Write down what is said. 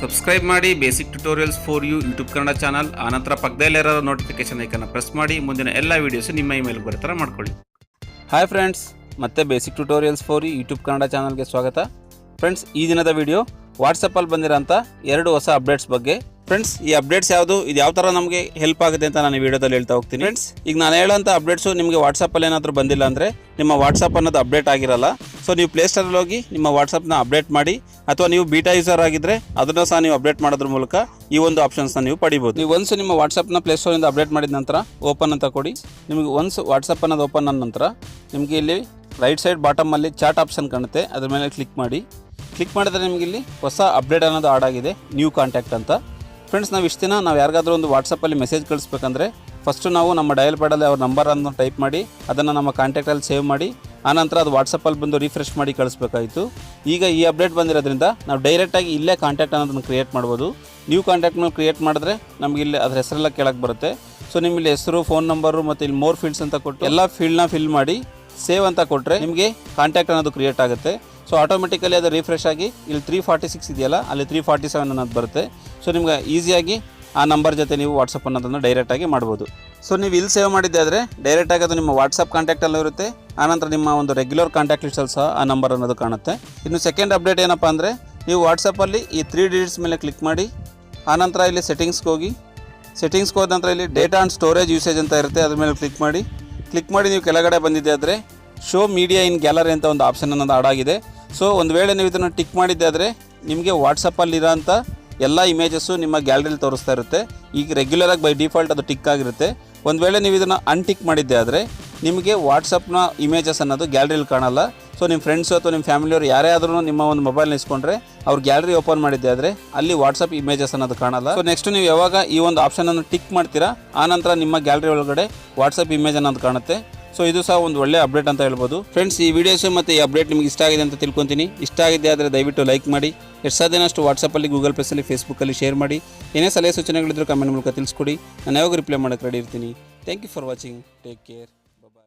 Subscribe ಮಾಡಿ basic tutorials for you YouTube Kannada channel ಆನಂತರ ಪಕ್ಕದಲ್ಲಿರೋ ನೋಟಿಫಿಕೇಶನ್ ಐಕನ್ನ ಪ್ರೆಸ್ ಮಾಡಿ, ಮುಂದಿನ ಎಲ್ಲ ವೀಡಿಯೋಸ್ ನಿಮ್ಮ ಇಮೇಲ್ ಬರೋ ಥರ ಮಾಡ್ಕೊಳ್ಳಿ. ಹಾಯ್ ಫ್ರೆಂಡ್ಸ್ ಮತ್ತೆ basic tutorials for you YouTube Kannada ಚಾನಲ್ಗೆ ಸ್ವಾಗತ. ಫ್ರೆಂಡ್ಸ್ ಈ ದಿನದ ವಿಡಿಯೋ ವಾಟ್ಸಪ್ಪಲ್ಲಿ ಬಂದಿರೋಂಥ ಎರಡು ಹೊಸ ಅಪ್ಡೇಟ್ಸ್ ಬಗ್ಗೆ. ಫ್ರೆಂಡ್ಸ್ ಈ ಅಪ್ಡೇಟ್ಸ್ ಯಾವುದು, ಇದು ಯಾವ ಥರ ನಮಗೆ ಹೆಲ್ಪ್ ಆಗುತ್ತೆ ಅಂತ ನಾನು ಈ ವಿಡಿಯೋದಲ್ಲಿ ಹೇಳ್ತಾ ಹೋಗ್ತೀನಿ. ಫ್ರೆಂಡ್ಸ್ ಈಗ ನಾನು ಹೇಳೋಂಥ ಅಪ್ಡೇಟ್ಸು ನಿಮಗೆ ವಾಟ್ಸಪ್ಪಲ್ಲಿ ಏನಾದರೂ ಬಂದಿಲ್ಲ ಅಂದರೆ, ನಿಮ್ಮ ವಾಟ್ಸಪ್ ಅನ್ನೋದು ಅಪ್ಡೇಟ್ ಆಗಿರಲ್ಲ. ಸೊ ನೀವು ಪ್ಲೇಸ್ಟೋರಲ್ಲಿ ಹೋಗಿ ನಿಮ್ಮ ವಾಟ್ಸಪ್ನ ಅಪ್ಡೇಟ್ ಮಾಡಿ ಅಥವಾ ನೀವು ಬೀಟಾ ಯೂಸರ್ ಆಗಿದ್ದರೆ ಅದನ್ನು ಸಹ ನೀವು ಅಪ್ಡೇಟ್ ಮಾಡೋದ್ರ ಮೂಲಕ ಈ ಒಂದು ಆಪ್ಷನ್ಸ್ನ ನೀವು ಪಡಿಬೋದು. ನೀವು ಒನ್ಸ್ ನಿಮ್ಮ ವಾಟ್ಸಪ್ನ ಪ್ಲೇಸ್ಟೋರಿಂದ ಅಪ್ಡೇಟ್ ಮಾಡಿದ ನಂತರ ಓಪನ್ ಅಂತ ಕೊಡಿ. ನಿಮಗೆ ಒನ್ಸ್ ವಾಟ್ಸಪ್ ಅನ್ನೋದು ಓಪನ್ ಆದ ನಂತರ ನಿಮಗೆ ಇಲ್ಲಿ ರೈಟ್ ಸೈಡ್ ಬಾಟಮಲ್ಲಿ ಚಾಟ್ ಆಪ್ಷನ್ ಕಾಣುತ್ತೆ. ಅದ್ರ ಮೇಲೆ ಕ್ಲಿಕ್ ಮಾಡಿ. ಕ್ಲಿಕ್ ಮಾಡಿದ್ರೆ ನಿಮಗೆ ಇಲ್ಲಿ ಹೊಸ ಅಪ್ಡೇಟ್ ಅನ್ನೋದು ಆಡ್ ಆಗಿದೆ. ನ್ಯೂ ಕಾಂಟ್ಯಾಕ್ಟ್ ಅಂತ. ಫ್ರೆಂಡ್ಸ್ ನಾವು ಇಷ್ಟು ದಿನ ನಾವು ಯಾರಿಗಾದರೂ ಒಂದು ವಾಟ್ಸಪ್ಪಲ್ಲಿ ಮೆಸೇಜ್ ಕಳಿಸ್ಬೇಕಂದ್ರೆ ಫಸ್ಟು ನಾವು ನಮ್ಮ ಡಯಲ್ ಪ್ಯಾಡಲ್ಲಿ ಅವ್ರ ನಂಬರನ್ನು ಟೈಪ್ ಮಾಡಿ, ಅದನ್ನು ನಮ್ಮ ಕಾಂಟ್ಯಾಕ್ಟಲ್ಲಿ ಸೇವ್ ಮಾಡಿ ಆನಂತರ ಅದು ವಾಟ್ಸಪ್ಪಲ್ಲಿ ಬಂದು ರಿಫ್ರೆಶ್ ಮಾಡಿ ಕಳಿಸ್ಬೇಕಾಯಿತು. ಈಗ ಈ ಅಪ್ಡೇಟ್ ಬಂದಿರೋದ್ರಿಂದ ನಾವು ಡೈರೆಕ್ಟಾಗಿ ಇಲ್ಲೇ ಕಾಂಟ್ಯಾಕ್ಟ್ ಅನ್ನೋದನ್ನು ಕ್ರಿಯೇಟ್ ಮಾಡ್ಬೋದು. ನ್ಯೂ ಕಾಂಟ್ಯಾಕ್ಟ್ನ ಕ್ರಿಯೇಟ್ ಮಾಡಿದ್ರೆ ನಮಗೆ ಇಲ್ಲಿ ಅದ್ರ ಹೆಸರೆಲ್ಲ ಕೆಳಗೆ ಬರುತ್ತೆ. ಸೊ ನಿಮ್ಮ ಇಲ್ಲಿ ಹೆಸರು ಫೋನ್ ನಂಬರು ಮತ್ತು ಇಲ್ಲಿ ಮೋರ್ ಫೀಲ್ಡ್ಸ್ ಅಂತ ಕೊಟ್ಟು ಎಲ್ಲ ಫೀಲ್ಡ್ನ ಫಿಲ್ ಮಾಡಿ ಸೇವ್ ಅಂತ ಕೊಟ್ಟರೆ ನಿಮಗೆ ಕಾಂಟ್ಯಾಕ್ಟ್ ಅನ್ನೋದು ಕ್ರಿಯೇಟ್ ಆಗುತ್ತೆ. ಸೊ ಆಟೋಮೆಟಿಕಲಿ ಅದು ರಿಫ್ರೆಶ್ ಆಗಿ ಇಲ್ಲಿ ತ್ರೀ ಫಾರ್ಟಿ ಸಿಕ್ಸ್ ಇದೆಯಲ್ಲ, ಅಲ್ಲಿ ತ್ರೀ ಫಾರ್ಟಿ ಸೆವೆನ್ ಅನ್ನೋದು ಬರುತ್ತೆ. ಸೊ ನಿಮ್ಗೆ ಈಸಿಯಾಗಿ ಆ ನಂಬರ್ ಜೊತೆ ನೀವು ವಾಟ್ಸಪ್ ಅನ್ನೋದನ್ನು ಡೈರೆಕ್ಟಾಗಿ ಮಾಡ್ಬೋದು. ಸೊ ನೀವು ಇಲ್ಲಿ ಸೇವ್ ಮಾಡಿದ್ದೆ ಆದರೆ ಡೈರೆಕ್ಟಾಗಿ ಅದು ನಿಮ್ಮ ವಾಟ್ಸಪ್ ಕಾಂಟ್ಯಾಕ್ಟಲ್ಲೂ ಇರುತ್ತೆ. ಆನಂತರ ನಿಮ್ಮ ಒಂದು ರೆಗ್ಯುಲರ್ ಕಾಂಟ್ಯಾಕ್ಟ್ ಲಿಸ್ಟಲ್ಲಿ ಸಹ ಆ ನಂಬರ್ ಅನ್ನೋದು ಕಾಣುತ್ತೆ. ಇನ್ನು ಸೆಕೆಂಡ್ ಅಪ್ಡೇಟ್ ಏನಪ್ಪ ಅಂದರೆ ನೀವು ವಾಟ್ಸಪ್ಪಲ್ಲಿ ಈ ತ್ರೀ ಡಿಜಿಟ್ಸ್ ಮೇಲೆ ಕ್ಲಿಕ್ ಮಾಡಿ ಆನಂತರ ಇಲ್ಲಿ ಸೆಟ್ಟಿಂಗ್ಸ್ಗೆ ಹೋಗಿ. ಸೆಟ್ಟಿಂಗ್ಸ್ಗೆ ಹೋದ ನಂತರ ಇಲ್ಲಿ ಡೇಟಾ ಆ್ಯಂಡ್ ಸ್ಟೋರೇಜ್ ಯೂಸೇಜ್ ಅಂತ ಇರುತ್ತೆ, ಅದ್ರ ಮೇಲೆ ಕ್ಲಿಕ್ ಮಾಡಿ. ಕ್ಲಿಕ್ ಮಾಡಿ ನೀವು ಕೆಳಗಡೆ ಬಂದಿದ್ದೆ ಆದರೆ ಶೋ ಮೀಡಿಯಾ ಇನ್ ಗ್ಯಾಲರಿ ಅಂತ ಒಂದು ಆಪ್ಷನ್ ಅನ್ನೋದು ಆಡಾಗಿದೆ ಸೊ ಒಂದು ವೇಳೆ ನೀವು ಇದನ್ನು ಟಿಕ್ ಮಾಡಿದ್ದೆ ಆದರೆ ನಿಮಗೆ ವಾಟ್ಸಪ್ಪಲ್ಲಿರೋಂಥ ಎಲ್ಲ ಇಮೇಜಸ್ಸು ನಿಮ್ಮ ಗ್ಯಾಲರಿಲಿ ತೋರಿಸ್ತಾ ಇರುತ್ತೆ. ಈಗ ರೆಗ್ಯುಲರಾಗಿ ಬೈ ಡಿಫಾಲ್ಟ್ ಅದು ಟಿಕ್ ಆಗಿರುತ್ತೆ. ಒಂದು ವೇಳೆ ನೀವು ಇದನ್ನು ಅನ್ಟಿಕ್ ಮಾಡಿದ್ದೆ ಆದರೆ, ನಿಮಗೆ ವಾಟ್ಸಪ್ನ ಇಮೇಜಸ್ ಅನ್ನೋದು ಗ್ಯಾಲರಿಲಿ ಕಾಣಲ್ಲ. ಸೊ ನಿಮ್ಮ ಫ್ರೆಂಡ್ಸು ಅಥವಾ ನಿಮ್ಮ ಫ್ಯಾಮಿಲಿಯವರು ಯಾರೇ ಆದ್ರೂ ನಿಮ್ಮ ಒಂದು ಮೊಬೈಲ್ ಇಸ್ಕೊಂಡ್ರೆ, ಅವ್ರು ಗ್ಯಾಲರಿ ಓಪನ್ ಮಾಡಿದ್ದೆ ಆದರೆ, ಅಲ್ಲಿ ವಾಟ್ಸಪ್ ಇಮೇಜಸ್ ಅನ್ನೋದು ಕಾಣಲ್ಲ. ಸೊ ನೆಕ್ಸ್ಟ್ ನೀವು ಯಾವಾಗ ಈ ಒಂದು ಆಪ್ಷನನ್ನು ಟಿಕ್ ಮಾಡ್ತೀರಾ ಆನಂತರ ನಿಮ್ಮ ಗ್ಯಾಲರಿ ಒಳಗಡೆ ವಾಟ್ಸಪ್ ಇಮೇಜ್ ಅನ್ನೋದು ಕಾಣುತ್ತೆ. ಸೊ ಇದು ಸಹ ಒಂದು ಒಳ್ಳೆ ಅಪ್ಡೇಟ್ ಅಂತ ಹೇಳ್ಬೋದು. ಫ್ರೆಂಡ್ಸ್ ಈ ವಿಡಿಯೋಸ್ ಮತ್ತು ಈ ಅಪ್ಡೇಟ್ ನಿಮಗೆ ಇಷ್ಟ ಆಗಿದೆ ಅಂತ ತಿಳ್ಕೊತೀನಿ. ಇಷ್ಟ ಆಗಿದೆ ಆದರೆ ದಯವಿಟ್ಟು ಲೈಕ್ ಮಾಡಿ. ಎಷ್ಟು ಸಾಧ್ಯನಷ್ಟು ವಾಟ್ಸಪ್ಪಲ್ಲಿ ಗೂಗಲ್ ಪ್ಲಸ್ಸಲ್ಲಿ ಫೇಸ್ಬುಕ್ಕಲ್ಲಿ ಶೇರ್ ಮಾಡಿ. ಏನೇ ಸಲಹೆ ಸೂಚನೆಗಳಿದ್ರು ಕಮೆಂಟ್ ಮೂಲಕ ತಿಳಿಸ್ಕೊಡಿ. ನಾನು ಯಾವಾಗ ರಿಪ್ಲೈ ಮಾಡೋಕ್ಕೆ ರೆಡಿ ಇರ್ತೀನಿ. Thank you for watching take care